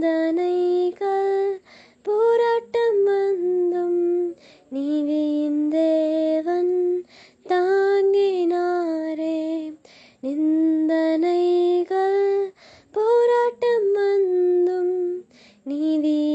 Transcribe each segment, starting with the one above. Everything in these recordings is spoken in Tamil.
நிந்தனைகள் போராட்டம் வந்தும் நீதியின் தேவன் தாங்கினாரே. நிந்தனைகள் போராட்டம் வந்தும் நீதியின்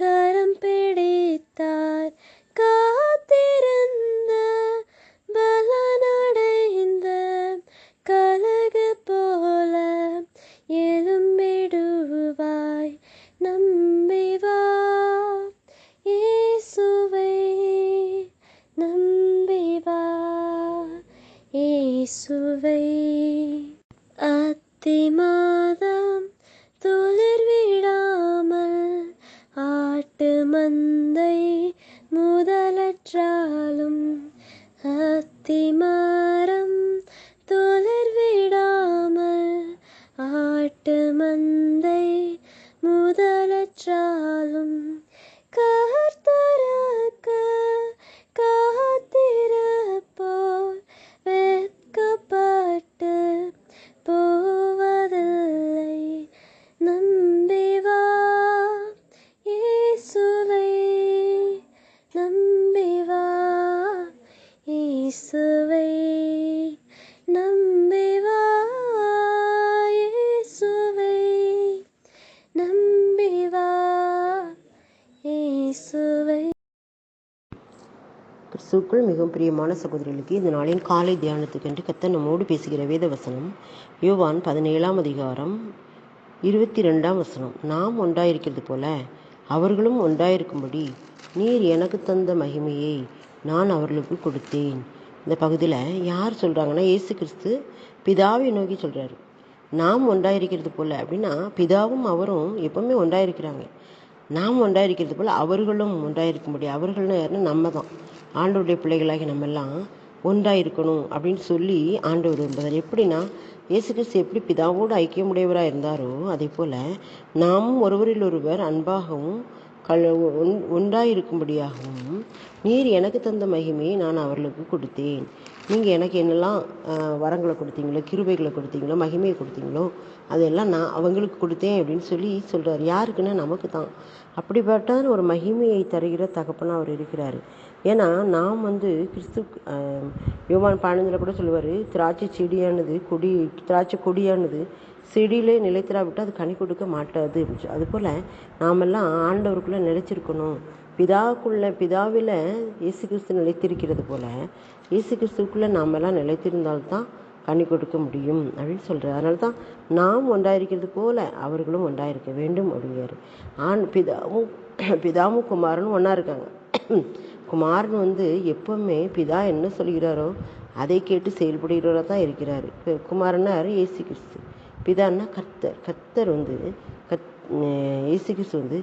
கரம் பிடித்தார். காத்திருந்த பலனடைந்த கலக போல எலும்பிடுவாய் நம்பிவா இயேசுவை நம்பி வா இயேசுவை. அத்தி 们的 கிறிஸ்துக்குள் மிகவும் பிரியமான சகோதரிகளுக்கு இந்த நாளின் காலை தியானத்துக்கென்று கத்த நம்மோடு பேசுகிற வேத வசனம் யோவான் பதினேழாம் அதிகாரம் இருபத்தி ரெண்டாம் வசனம். நாம் ஒன்றாயிருக்கிறது போல அவர்களும் ஒன்றாயிருக்கும்படி நீர் எனக்கு தந்த மகிமையை நான் அவர்களுக்கு கொடுத்தேன். இந்த பகுதியில் யார் சொல்கிறாங்கன்னா இயேசு கிறிஸ்து பிதாவை நோக்கி சொல்கிறாரு நாம் ஒன்றாயிருக்கிறது போல அப்படின்னா பிதாவும் அவரும் எப்பவுமே ஒன்றாயிருக்கிறாங்க. நாம் ஒன்றாயிருக்கிறது போல் அவர்களும் ஒன்றாயிருக்கும்படி. அவர்கள்னு யாருன்னா நம்ம தான். ஆண்டவருடைய பிள்ளைகளாகி நம்ம எல்லாம் ஒன்றாக இருக்கணும் அப்படின்னு சொல்லி ஆண்டவர் விரும்புகிறார். எப்படின்னா இயேசு கிறிஸ்து எப்படி பிதாவோடு ஐக்கியமுடையவராக இருந்தாரோ அதே போல் நாமும் ஒருவரில் ஒருவர் அன்பாகவும் கல் ஒன் ஒன்றாயிருக்கும்படியாகவும் நீர் எனக்கு தந்த மகிமையை நான் அவர்களுக்கு கொடுத்தேன். நீங்கள் எனக்கு என்னெல்லாம் வரங்களை கொடுத்தீங்களோ கிருபைகளை கொடுத்தீங்களோ மகிமையை கொடுத்தீங்களோ அதெல்லாம் நான் அவங்களுக்கு கொடுத்தேன் அப்படின்னு சொல்லி சொல்கிறார் யாருக்குன்னா நமக்கு தான். அப்படிப்பட்ட ஒரு மகிமையை தருகிற தகப்பனாக அவர் இருக்கிறார். ஏன்னா நாம் வந்து கிறிஸ்து யோவான் பதினஞ்சில் கூட சொல்லுவார் திராட்சை செடியானது கொடி திராட்சை கொடியானது செடியிலே நிலைத்திராவிட்டால் அது கனி கொடுக்க மாட்டாது. அப்படின்னு சொல்லி. அதுபோல் நாமெல்லாம் ஆண்டவருக்குள்ளே நிலைச்சிருக்கணும் பிதாவுக்குள்ள பிதாவில் இயேசு கிறிஸ்து நிலைத்திருக்கிறது போல இயேசு கிறிஸ்துக்குள்ளே நாமெல்லாம் நிலைத்திருந்தால்தான் கனி கொடுக்க முடியும் அப்படின்னு சொல்கிறார் அதனால தான் நாம் ஒன்றாயிருக்கிறது போல அவர்களும் ஒன்றாயிருக்க வேண்டும் அப்படிங்கிறார். ஆண் பிதாவும் பிதாவும் குமாரனும் ஒன்றா இருக்காங்க. குமாரன் வந்து எப்பவுமே பிதா என்ன சொல்கிறாரோ அதை கேட்டு செயல்படுகிறவராக தான் இருக்கிறார். இப்போ குமாரனார் ஏசு கிறிஸ்து பிதான்னா கர்த்தர். கர்த்தர் வந்து கத் ஏசு இயேசு கிறிஸ்து வந்து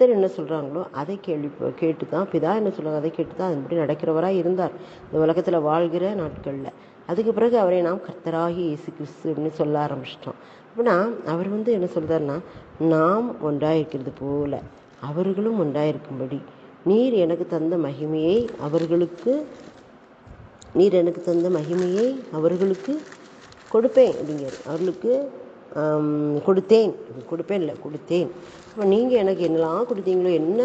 கர்த்தர் என்ன சொல்கிறாங்களோ அதை கேள்வி கேட்டு தான் பிதா என்ன சொல்கிறாங்க அதை கேட்டு தான் அதன்படி நடக்கிறவராக இருந்தார். இந்த உலகத்தில் வாழ்கிற நாட்களில். அதுக்கு பிறகு அவரை நாம் கர்த்தராகி இயேசு கிறிஸ்து அப்படின்னு சொல்ல ஆரம்பிச்சிட்டோம். அப்படின்னா அவர் வந்து என்ன சொல்கிறாருன்னா நாம் ஒன்றாயிருக்கிறது போல அவர்களும் ஒன்றாயிருக்கும்படி. நீர் எனக்கு தந்த மகிமையை அவர்களுக்கு நீர் எனக்கு தந்த மகிமையை அவர்களுக்கு கொடுப்பேன் அப்படிங்கிறார். அவர்களுக்கு கொடுத்தேன். கொடுப்பேன் இல்லை கொடுத்தேன். அப்போ நீங்கள் எனக்கு என்னெல்லாம் கொடுத்தீங்களோ என்ன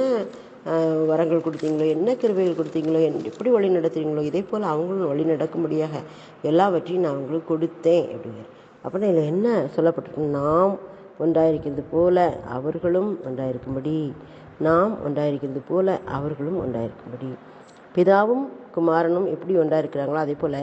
வரங்கள் கொடுத்தீங்களோ என்ன கிருபைகள் கொடுத்தீங்களோ என் எப்படி வழி நடத்துறீங்களோ இதே போல் அவங்களும் வழி நடக்கும்படியாக எல்லாவற்றையும் நான் அவங்களுக்கு கொடுத்தேன் அப்படிங்கிற அப்படின்னா இதில் என்ன சொல்லப்பட்டிருக்கு? நாம் ஒன்றாயிருக்கிறது போல அவர்களும் ஒன்றாயிருக்கும்படி. நாம் ஒன்றாயிருக்கிறது போல அவர்களும் ஒன்றாயிருக்கும்படி. பிதாவும் குமாரனும் எப்படி ஒன்றா இருக்கிறாங்களோ அதே போல்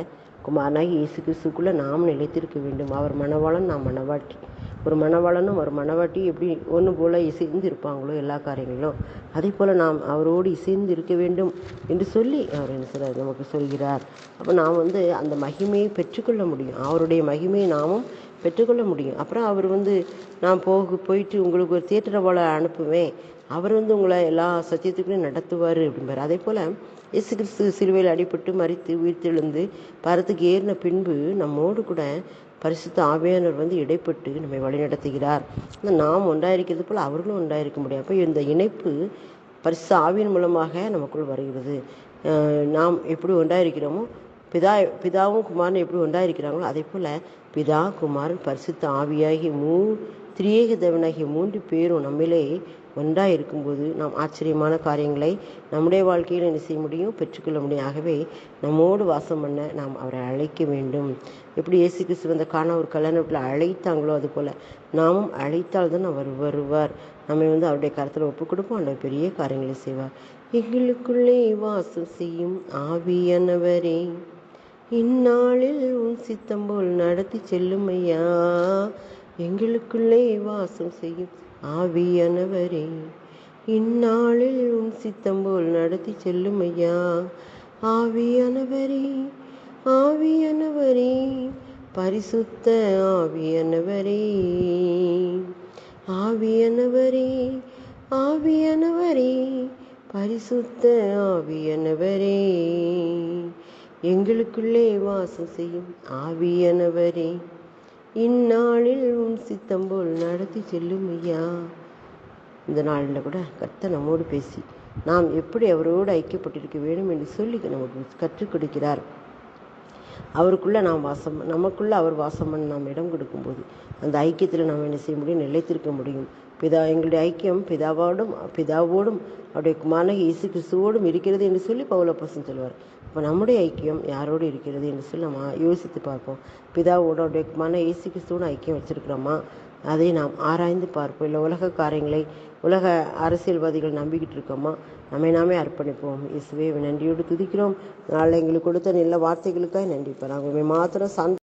குமாரனாகி இயேசு கிறிஸ்துக்குள்ளே நாம் நிலைத்திருக்க வேண்டும். அவர் மணவாளன் நாம் மணவாட்டி. ஒரு மணவாளனும் ஒரு மணவாட்டி எப்படி ஒன்று போல் இசைந்து இருப்பாங்களோ எல்லா காரியங்களிலும். அதே போல் நாம் அவரோடு இசைந்து இருக்க வேண்டும் என்று சொல்லி அவர் என்ன சொல்கிறார் நமக்கு சொல்கிறார். அப்போ நாம் வந்து அந்த மகிமையை பெற்றுக்கொள்ள முடியும். அவருடைய மகிமையை நாமும் பெற்றுக்கொள்ள முடியும். அப்புறம் அவர் வந்து நான் போக போயிட்டு உங்களுக்கு ஒரு தியேட்டரை அனுப்புவேன். அவர் வந்து உங்களை எல்லா சத்தியத்துக்குமே நடத்துவார் அப்படிம்பார். அதே போல் இயேசு கிறிஸ்து சிலுவையில் அடிபட்டு மறித்து உயிர்த்தெழுந்து பரத்துக்கு ஏறின பின்பு நம்மோடு கூட பரிசுத்த ஆவியானவர் வந்து இடைப்பட்டு நம்மை வழிநடத்துகிறார். நாம் ஒன்றாயிருக்கிறது போல் அவர்களும் ஒன்றாயிருக்க முடியும். அப்போ இந்த இணைப்பு பரிசு ஆவியின் மூலமாக நமக்குள் வருகிறது. நாம் எப்படி ஒன்றாயிருக்கிறோமோ பிதா பிதாவும் குமாரனும் எப்படி ஒன்றாயிருக்கிறாங்களோ அதே போல் பிதா குமாரன் பரிசுத்த ஆவியாகி மூ திரியேக தேவனாகிய மூன்று பேரும் நம்மிலே ஒன்றாக இருக்கும்போது நாம் ஆச்சரியமான காரியங்களை நம்முடைய வாழ்க்கையில் என்ன செய்ய முடியும்? பெற்றுக்கொள்ள முடியும். ஆகவே நம்மோடு வாசம் பண்ண நாம் அவரை அழைக்க வேண்டும். எப்படி இயேசு கிறிஸ்து வந்த காண ஒரு கல்யாணத்தில் அழைத்தாங்களோ அது போல் நாமும் அழைத்தால் தான் அவர் வருவார். நம்மை வந்து அவருடைய கருத்தில் ஒப்பு கொடுப்போம் அந்த பெரிய காரியங்களை செய்வார். எங்களுக்குள்ளே வாசம் செய்யும் ஆவியானவரே. இந்நாளில் உன் சித்தம் போல் நடத்தி செல்லும் ஐயா எங்களுக்குள்ளே வாசம் செய்யும் ஆவியானவரே. இந்நாளில் உன் சித்தம் போல் நடத்தி செல்லும் ஐயா ஆவியானவரே ஆவியானவரே பரிசுத்த ஆவியானவரே. ஆவியானவரே ஆவியானவரே பரிசுத்த ஆவியானவரே. எங்களுக்குள்ளே வாசம் செய்யும் ஆவியானவரே இந்நாளில் உன் சித்தம் போல் நடத்தி செல்லும் ஐயா. இந்த நாளில் கூட கத்த நம்மோடு பேசி நாம் எப்படி அவரோடு ஐக்கியப்பட்டிருக்க வேண்டும் என்று சொல்லி நமக்கு கற்றுக் கொடுக்கிறார். அவருக்குள்ளே நாம் வாசம் நமக்குள்ளே அவர் வாசம் பண்ண நாம் இடம் கொடுக்கும்போது அந்த ஐக்கியத்தில் நாம் என்ன செய்ய முடியும்? நிலைத்திருக்க முடியும். பிதா எங்களுடைய ஐக்கியம் பிதாவோடும் பிதாவோடும் அவருடைய குமாரக இயேசு கிறிஸ்துவோடும் இருக்கிறது என்று சொல்லி பவுலப்பசன் சொல்வார் அப்போ நம்முடைய ஐக்கியம் யாரோடு இருக்கிறது என்று சொல்லி நம்ம யோசித்து பார்ப்போம். பிதாவோட அவருடைய இயேசு கிறிஸ்துவோட ஐக்கியம் வச்சுருக்கிறோமா? அதை நாம் ஆராய்ந்து பார்ப்போம். இல்லை உலக காரியங்களை உலக அரசியல்வாதிகள் நம்பிக்கிட்டு இருக்கோமா? நம்மை நாமே அர்ப்பணிப்போம். இயேசுவே நன்றியோடு துதிக்கிறோம். நாளை எங்களுக்கு கொடுத்த நல்ல வார்த்தைகளுக்காக நன்றி நாங்கள் மாத்திரம் சார்ந்து